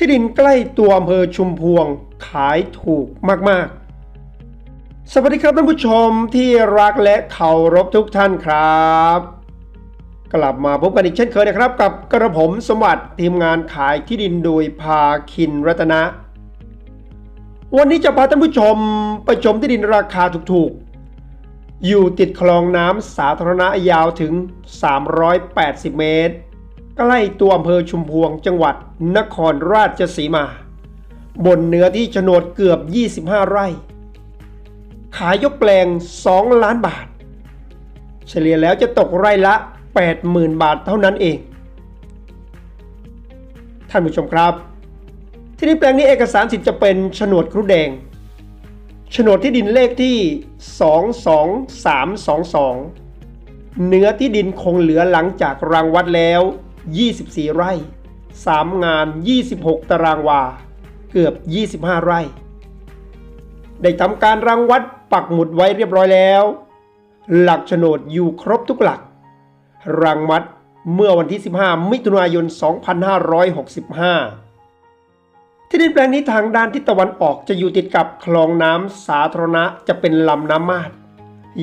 ที่ดินใกล้ตัวอำเภอชุมพวงขายถูกมาก ๆ สวัสดีครับท่านผู้ชมที่รักและเคารพทุกท่านครับ กลับมาพบกันอีกเช่นเคยนะครับ กับกระผมสมบัติทีมงานขายที่ดินโดยพาคินรัตนะ วันนี้จะพาท่านผู้ชมไปชมที่ดินราคาถูกๆ อยู่ติดคลองน้ำสาธารณะยาวถึง 380 เมตร ใกล้ตัวอำเภอชุมพวงจังหวัดนครราชสีมา บนเนื้อที่โฉนดเกือบ 25 ไร่ ขายยกแปลง 2 ล้านบาท เฉลี่ยแล้วจะตกไร่ละ 80,000 บาทเท่านั้นเอง ท่านผู้ชมครับ ที่ดินแปลงนี้เอกสารสิทธิ์จะเป็นโฉนดครุแดงโฉนดที่ดินเลขที่ 22322 เนื้อที่ดินคงเหลือหลังจากรางวัดแล้ว 24 ไร่ 3 งาน 26 ตารางวา เกือบ 25 ไร่ ได้ทำการรังวัดปักหมุดไว้เรียบร้อยแล้ว หลักโฉนดอยู่ครบทุกหลัก รังมัดเมื่อวันที่ 15 มิถุนายน 2565 ที่ดินแปลงนี้ทางด้านทิศตะวันออกจะอยู่ติดกับคลองน้ำสาธารณะจะเป็นลำน้ำมาด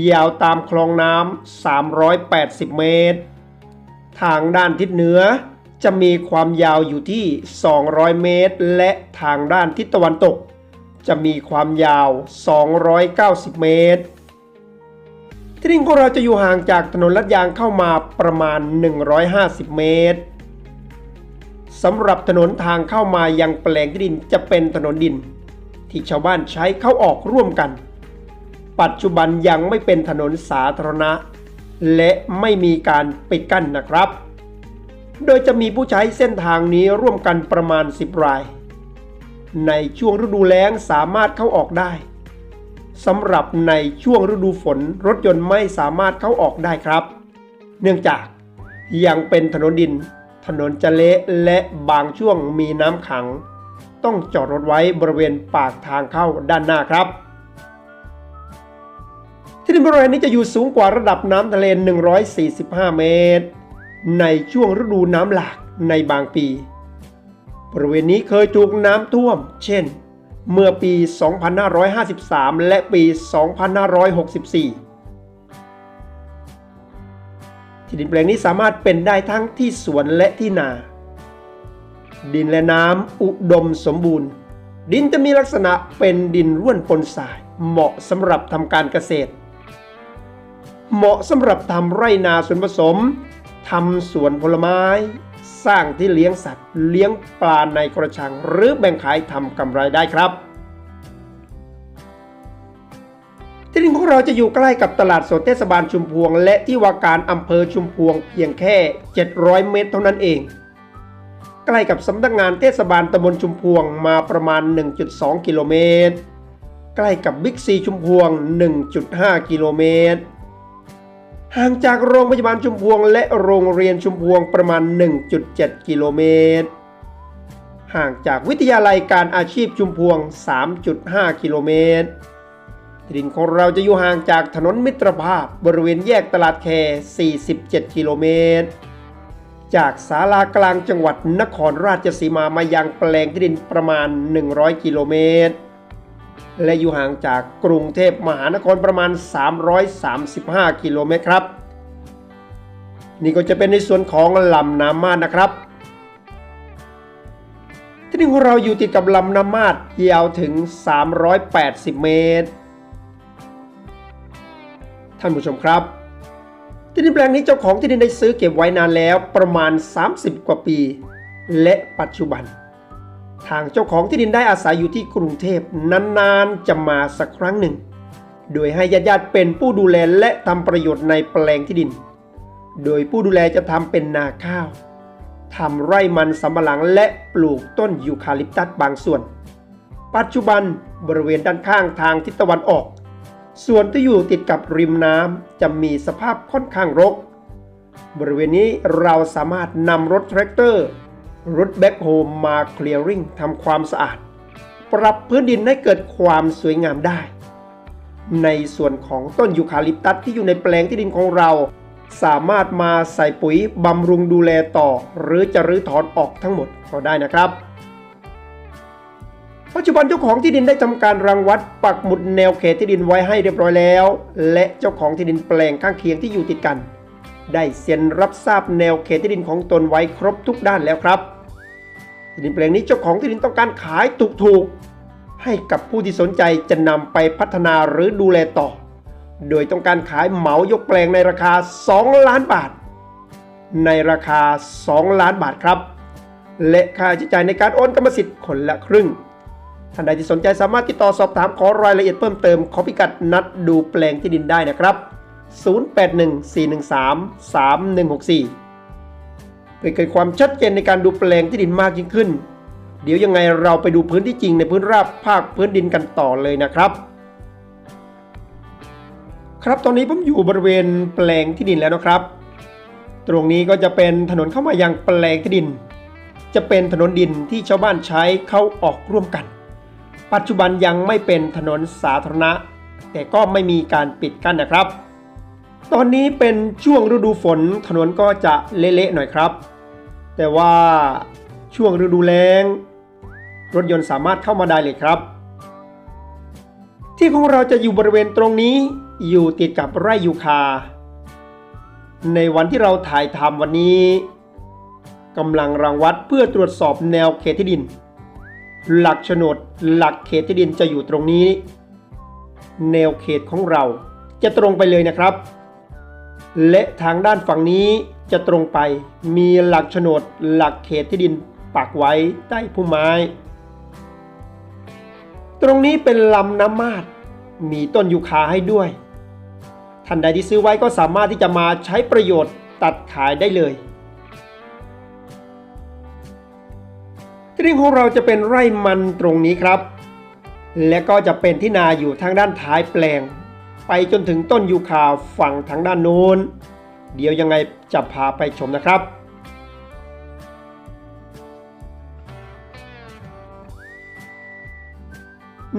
ยาวตามคลองน้ำ 380 เมตร ทางด้านทิศเหนือ จะมีความยาวอยู่ที่ 200 เมตร และทางด้านทิศตะวันตก จะมีความยาว 290 เมตร ที่ดินของเราจะอยู่ห่างจากถนนลาดยางเข้ามาประมาณ 150 เมตรสำหรับถนนทางเข้ามายังแปลงที่ดินจะเป็นถนนดิน ที่ชาวบ้านใช้เข้าออกร่วมกัน ปัจจุบันยังไม่เป็นถนนสาธารณะ และไม่มีการปิดกั้นนะครับ โดยจะมีผู้ใช้เส้นทางนี้ร่วมกันประมาณ 10 ราย ในช่วงฤดูแล้งสามารถเข้าออกได้สำหรับในช่วงฤดูฝนรถยนต์ไม่สามารถเข้าออกได้ครับ เนื่องจากยังเป็นถนนดิน ถนนจะเละและบางช่วงมีน้ำขัง ต้องจอดรถไว้บริเวณปากทางเข้าด้านหน้าครับ ที่ดินบริเวณนี้จะอยู่สูงกว่าระดับน้ำทะเล 145 เมตร ในช่วงฤดูน้ำหลากในบางปี บริเวณนี้เคยถูกน้ำท่วม เช่น เมื่อปี 2553 และปี 2564 ที่ดินแปลงนี้สามารถเป็นได้ทั้งที่สวนและที่นา ดินและน้ำอุดมสมบูรณ์ ดินจะมีลักษณะเป็นดินร่วนปนทรายเหมาะสำหรับทำการเกษตร เหมาะสำหรับทำไร่นาส่วนผสมทำสวนผลไม้ สร้างที่เลี้ยงสัตว์ เลี้ยงปลาในกระชัง หรือแบ่งขายทำกำไรได้ครับ ที่ดินของเราจะอยู่ใกล้กับตลาดสดเทศบาลชุมพวง และที่ว่าการอำเภอชุมพวงเพียงแค่ 700 เมตรเท่านั้นเอง ใกล้กับสำนักงานเทศบาลตำบลชุมพวงมาประมาณ 1.2 กิโลเมตร ใกล้กับบิ๊กซีชุมพวง 1.5 กิโลเมตร ห่างจากโรงพยาบาลชุมพวงและโรงเรียนชุมพวงประมาณ 1.7 กิโลเมตร ห่างจากวิทยาลัยการอาชีพชุมพวง 3.5 กิโลเมตรที่ดินของเราจะอยู่ห่างจากถนนมิตรภาพบริเวณแยกตลาดแค 47 กิโลเมตร จากศาลากลางจังหวัดนครราชสีมามายังแปลงที่ดินประมาณ 100 กิโลเมตร และอยู่ห่างจากกรุงเทพมหานครประมาณ 335 กิโลเมตรครับ นี่ก็จะเป็นในส่วนของลำน้ำมาดนะครับ ที่ดินของเราอยู่ติดกับลำน้ำมาดยาวถึง 380 เมตร ท่านผู้ชมครับ ที่ดินแปลงนี้เจ้าของที่ดินได้ซื้อเก็บไว้นานแล้วประมาณ 30 กว่าปี และปัจจุบัน ทางเจ้าของที่ดินได้อาศัยอยู่ที่กรุงเทพนานๆจะมาสักครั้งหนึ่ง โดยให้ญาติๆเป็นผู้ดูแลและทำประโยชน์ในแปลงที่ดิน โดยผู้ดูแลจะทำเป็นนาข้าวทำไร่มันสำปะหลังและปลูกต้นยูคาลิปตัสบางส่วน ปัจจุบันบริเวณด้านข้างทางทิศตะวันออก ส่วนที่อยู่ติดกับริมน้ำจะมีสภาพค่อนข้างรก บริเวณนี้เราสามารถนำรถแทรกเตอร์ รถแบ็คโฮมมาเคลียร์ริงทำความสะอาด ปรับพื้นดินให้เกิดความสวยงามได้ ในส่วนของต้นยูคาลิปตัสที่อยู่ในแปลงที่ดินของเรา สามารถมาใส่ปุ๋ยบำรุงดูแลต่อ หรือจะรื้อถอนออกทั้งหมดก็ได้นะครับปัจจุบันเจ้าของที่ดินได้ทำการรังวัดปักหมุดแนวเขตที่ดินไว้ให้เรียบร้อยแล้ว และเจ้าของที่ดินแปลงข้างเคียงที่อยู่ติดกัน ได้เซ็นรับทราบแนวเขตที่ดินของตนไว้ครบทุกด้านแล้วครับ ที่ดินแปลงนี้เจ้าของที่ดินต้องการขายถูกๆ ให้กับผู้ที่สนใจจะนำไปพัฒนาหรือดูแลต่อ โดยต้องการขายเหมายกแปลงในราคา 2 ล้านบาท ในราคา 2 ล้านบาทครับ และค่าใช้จ่ายในการโอนกรรมสิทธิ์คนละครึ่งท่านใดที่สนใจสามารถติดต่อสอบถามขอรายละเอียดเพิ่มเติม ขอพิกัดนัดดูแปลงที่ดินได้นะครับ 0814133164 เกิดความชัดเจนในการดูแปลงที่ดินมากยิ่งขึ้น เดี๋ยวยังไงเราไปดูพื้นที่จริงในพื้นราบภาคพื้นดินกันต่อเลยนะครับ ครับตอนนี้ผมอยู่บริเวณแปลงที่ดินแล้วนะครับ ตรงนี้ก็จะเป็นถนนเข้ามายังแปลงที่ดิน จะเป็นถนนดินที่ชาวบ้านใช้เข้าออกร่วมกัน ปัจจุบันยังไม่เป็นถนนสาธารณะ แต่ก็ไม่มีการปิดกั้นนะครับตอนนี้เป็นช่วงฤดูฝนถนนก็จะเละๆหน่อยครับ แต่ว่าช่วงฤดูแล้ง รถยนต์สามารถเข้ามาได้เลยครับ ที่ของเราจะอยู่บริเวณตรงนี้อยู่ติดกับไร่ยูคา ในวันที่เราถ่ายทำวันนี้กำลังรังวัดเพื่อตรวจสอบแนวเขตที่ดิน หลักโฉนดหลักเขตที่ดินจะอยู่ตรงนี้ แนวเขตของเราจะตรงไปเลยนะครับ และทางด้านฝั่งนี้จะตรงไป มีหลักโฉนดหลักเขตที่ดินปักไว้ใต้พุ่มไม้ ตรงนี้เป็นลำน้ำมาดมีต้นยูคาให้ด้วย ท่านใดที่ซื้อไว้ก็สามารถที่จะมาใช้ประโยชน์ตัดขายได้เลยที่ดินของเราจะเป็นไร่มันตรงนี้ครับ และก็จะเป็นที่นาอยู่ทางด้านท้ายแปลง ไปจนถึงต้นยูคาฝั่งทางด้านโน้น เดี๋ยวยังไงจะพาไปชมนะครับ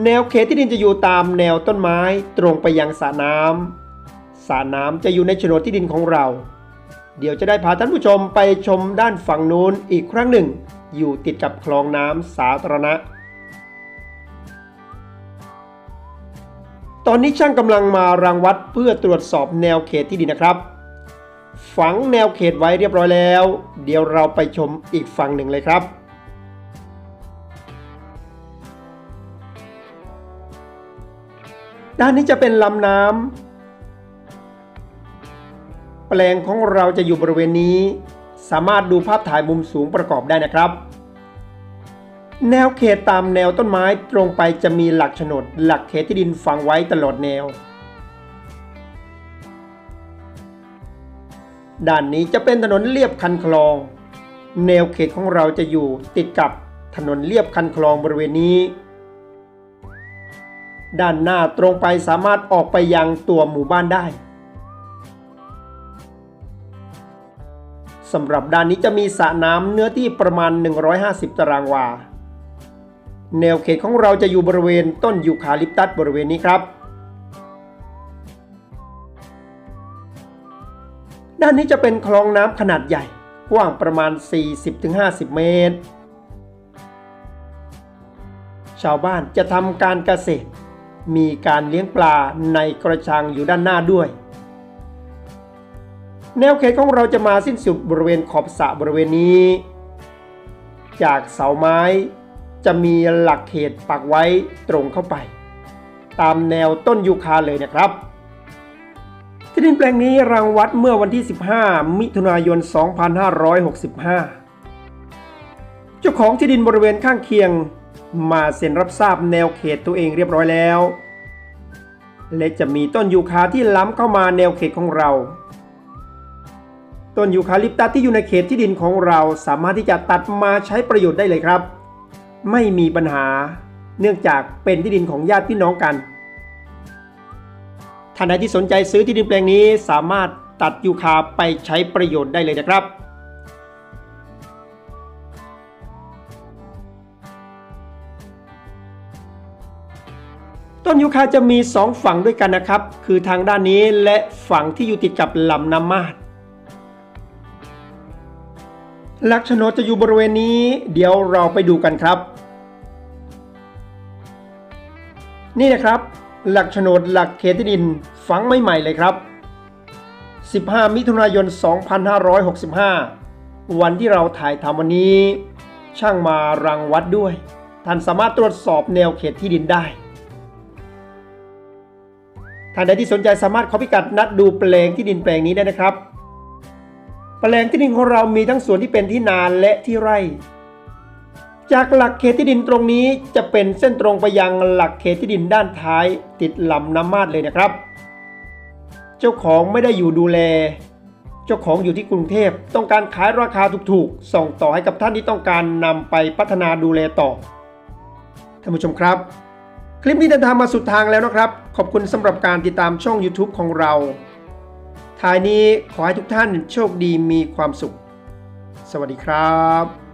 แนวเขตที่ดินจะอยู่ตามแนวต้นไม้ตรงไปยังสระน้ำสระน้ำจะอยู่ในโฉนดที่ดินของเรา เดี๋ยวจะได้พาท่านผู้ชมไปชมด้านฝั่งนู้นอีกครั้งหนึ่ง อยู่ติดกับคลองน้ำสาธารณะ ตอนนี้ช่างกำลังมารังวัดเพื่อตรวจสอบแนวเขตที่ดินนะครับ ฝังแนวเขตไว้เรียบร้อยแล้ว เดี๋ยวเราไปชมอีกฝั่งหนึ่งเลยครับด้านนี้จะเป็นลำน้ำ แปลงของเราจะอยู่บริเวณนี้ สามารถดูภาพถ่ายมุมสูงประกอบได้นะครับ แนวเขตตามแนวต้นไม้ตรงไปจะมีหลักโฉนด หลักเขตที่ดินฝังไว้ตลอดแนว ด้านนี้จะเป็นถนนเลียบคันคลอง แนวเขตของเราจะอยู่ติดกับถนนเลียบคันคลองบริเวณนี้ ด้านหน้าตรงไปสามารถออกไปยังตัวหมู่บ้านได้สำหรับด้านนี้จะมีสระน้ำเนื้อที่ประมาณ 150 ตารางวา แนวเขตของเราจะอยู่บริเวณต้นยูคาลิปตัสบริเวณนี้ครับ ด้านนี้จะเป็นคลองน้ำขนาดใหญ่ กว้างประมาณ 40-50 เมตร ชาวบ้านจะทำการเกษตร มีการเลี้ยงปลาในกระชังอยู่ด้านหน้าด้วย แนวเขตของเราจะมาสิ้นสุดบริเวณขอบสระบริเวณนี้ จากเสาไม้ จะมีหลักเขตปักไว้ตรงเข้าไป ตามแนวต้นยูคาเลยนะครับ ที่ดินแปลงนี้รังวัดเมื่อวันที่ 15 มิถุนายน 2565 เจ้าของที่ดินบริเวณข้างเคียงมาเซ็นรับทราบแนวเขตตัวเองเรียบร้อยแล้ว และจะมีต้นยูคาที่ล้ำเข้ามาแนวเขตของเรา ต้นยูคาลิปตัสที่อยู่ในเขตที่ดินของเราสามารถที่จะตัดมาใช้ประโยชน์ได้เลยครับ ไม่มีปัญหา เนื่องจากเป็นที่ดินของญาติพี่น้องกันท่านใดที่สนใจซื้อที่ดินแปลงนี้สามารถตัดยูคาไปใช้ประโยชน์ได้เลยนะครับ ต้นยูคาจะมี 2 ฝั่งด้วยกันนะครับ คือทางด้านนี้และฝั่งที่อยู่ติดกับลำน้ำมาดลักโฉนดจะอยู่บริเวณนี้ เดี๋ยวเราไปดูกันครับ นี่นะครับ หลักโฉนดหลักเขตที่ดินฝังไม่ใหม่เลยครับ 15 มิถุนายน 2565 วันที่เราถ่ายทำวันนี้ ช่างมารังวัดด้วย ท่านสามารถตรวจสอบแนวเขตที่ดินได้ ท่านใดที่สนใจสามารถเข้าพิกัดนัดดูแปลงที่ดินแปลงนี้ได้นะครับ แปลงที่ดินของเรามีทั้งส่วนที่เป็นที่นาและที่ไร่ จากหลักเขตที่ดินตรงนี้จะเป็นเส้นตรงไปยังหลักเขตที่ดินด้านท้าย ติดลำน้ำมาดเลยนะครับ เจ้าของไม่ได้อยู่ดูแล เจ้าของอยู่ที่กรุงเทพต้องการขายราคาถูกๆ ส่งต่อให้กับท่านที่ต้องการนำไปพัฒนาดูแลต่อท่านผู้ชมครับ คลิปนี้เดินทางมาสุดทางแล้วนะครับ ขอบคุณสำหรับการติดตามช่อง YouTube ของเราท้ายนี้ขอให้ทุกท่านโชคดีมีความสุข สวัสดีครับ